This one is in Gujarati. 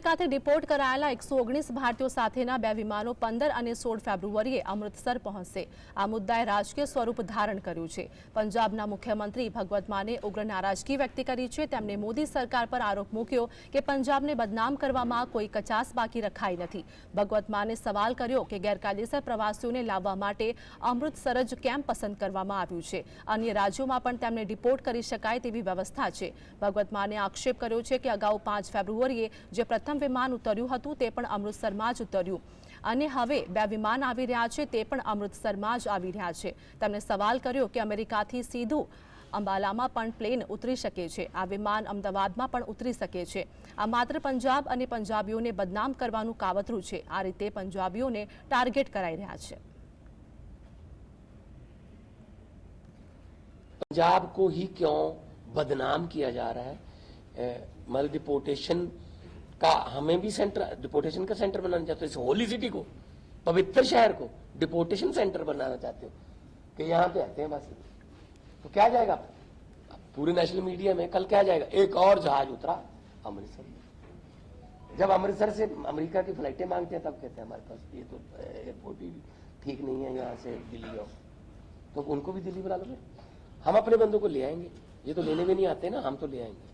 અમેરિકાથી ડિપોર્ટ કરાયેલા એકસો ઓગણીસ ભારતીયો સાથેના બે વિમાનો પંદર અને સોળ ફેબ્રુઆરીએ અમૃતસર પહોંચશે. આ મુદ્દાએ રાજકીય સ્વરૂપ ધારણ કર્યું છે. પંજાબના મુખ્યમંત્રી ભગવત માને ઉગ્ર નારાજગી વ્યક્ત કરી છે. તેમણે મોદી સરકાર પર આરોપ મૂક્યો કે પંજાબને બદનામ કરવામાં કોઈ કચાસ બાકી રખાઈ નથી. ભગવત માને સવાલ કર્યો કે ગેરકાયદેસર પ્રવાસીઓને લાવવા માટે અમૃતસર જ કેમ પસંદ કરવામાં આવ્યું છે? અન્ય રાજ્યોમાં પણ તેમને ડિપોર્ટ કરી શકાય તેવી વ્યવસ્થા છે. ભગવત માને આક્ષેપ કર્યો છે કે અગાઉ પાંચ ફેબ્રુઆરીએ જે પ્રથમ વિમાન ઉતર્યું હતું તે પણ અમૃતસરમાં જ ઉતર્યું અને હવે બે વિમાન આવી રહ્યા છે તે પણ અમૃતસરમાં જ આવી રહ્યા છે તેમણે સવાલ કર્યો કે અમેરિકાથી સીધું અંબાલામાં પણ પ્લેન ઉતરી શકે છે આ વિમાન અમદાવાદમાં પણ ઉતરી શકે છે આ માત્ર પંજાબ અને પંજાબીઓને બદનામ કરવાનું કાવતરું છે આ રીતે પંજાબીઓને ટાર્ગેટ કરાઈ રહ્યા છે पंजाब को ही क्यों बदनाम किया जा रहा है ए, मतलब डिपोटेशन का हमें भी सेंटर डिपोर्टेशन का सेंटर बनाना चाहते हो, इस होली सिटी को, पवित्र शहर को डिपोर्टेशन सेंटर बनाना चाहते हो, कि यहाँ पे आते हैं बस। तो क्या जाएगा? पूरे नेशनल मीडिया में कल क्या जाएगा? एक और जहाज़ उतरा, अमृतसर। में जब अमृतसर से अमेरिका की फ्लाइटें मांगते हैं, तब कहते हैं, हमारे पास ये तो एयरपोर्ट ही ठीक नहीं है यहाँ से दिल्ली आओ। तो उनको भी दिल्ली बुला लो हम अपने बंदों को ले आएँगे। ये तो लेने भी नहीं आते ना, हम तो ले आएँगे।